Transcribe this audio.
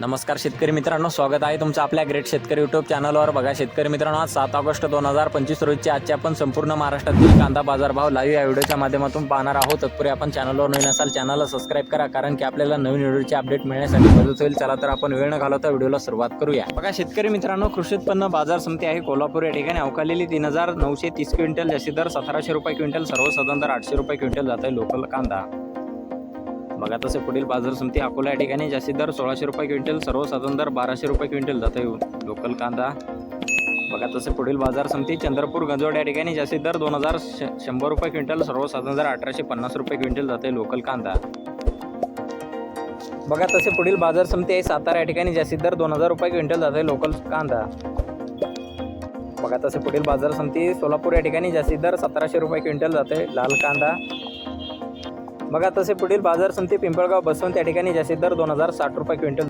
नमस्कार शेतकरी मित्रांनो स्वागत आहे तुमचं आपल्या ग्रेट शेतकरी यूट्यूब चॅनलवर बघा शेतकरी मित्रांनो आज सात ऑगस्ट दोन हजार पंचवीस रोजची आजच्या आपण संपूर्ण महाराष्ट्रातील कांदा बाजारभाव लाईव्ह या व्हिडिओच्या माध्यमातून पाहणार आहोत. तत्पूर्वी आपण चॅनलवर नवीन असाल चॅनलला सबस्क्राईब करा कारण की आपल्याला नवीन व्हिडिओचे अपडेट मिळण्यासाठी मदत होईल. चला तर आपण वेळ न घालवता व्हिडिओला सुरुवात करूया. बघा शेतकरी मित्रांनो कृषी उत्पन्न बाजार समिती आहे कोल्हापूर. या ठिकाणी अवकालेली तीन हजार नऊशे तीस क्विंटल जास्ती दर सतराशे रुपये क्विंटल सर्वसाधारण दर आठशे रुपये क्विंटल जात आहे लोकल कांदा. बघा तसे पुढील बाजार समिती अकोला या ठिकाणी जास्तीत दर सोळाशे रुपये क्विंटल सर्वसाधारण दर बाराशे रुपये क्विंटल जाते लोकल कांदा. बघा तसे पुढील बाजार समिती चंद्रपूर गंजवड या ठिकाणी जास्तीत दर दोन हजार श शंभर रुपये क्विंटल सर्वसाधारण दर अठराशे पन्नास रुपये क्विंटल जाते लोकल कांदा. बघा तसे पुढील बाजार समिती आहे सातारा या ठिकाणी जास्तीत दर दोन हजार रुपये क्विंटल जाते लोकल कांदा. बघा तसे पुढील बाजार समिती सोलापूर या ठिकाणी जास्तीत दर सतराशे रुपये क्विंटल जाते लाल कांदा. बघा तसे पुढील बाजार समिती पिंपळगाव बसून त्या ठिकाणी जास्तीत दर दोन हजार साठ रुपये क्विंटल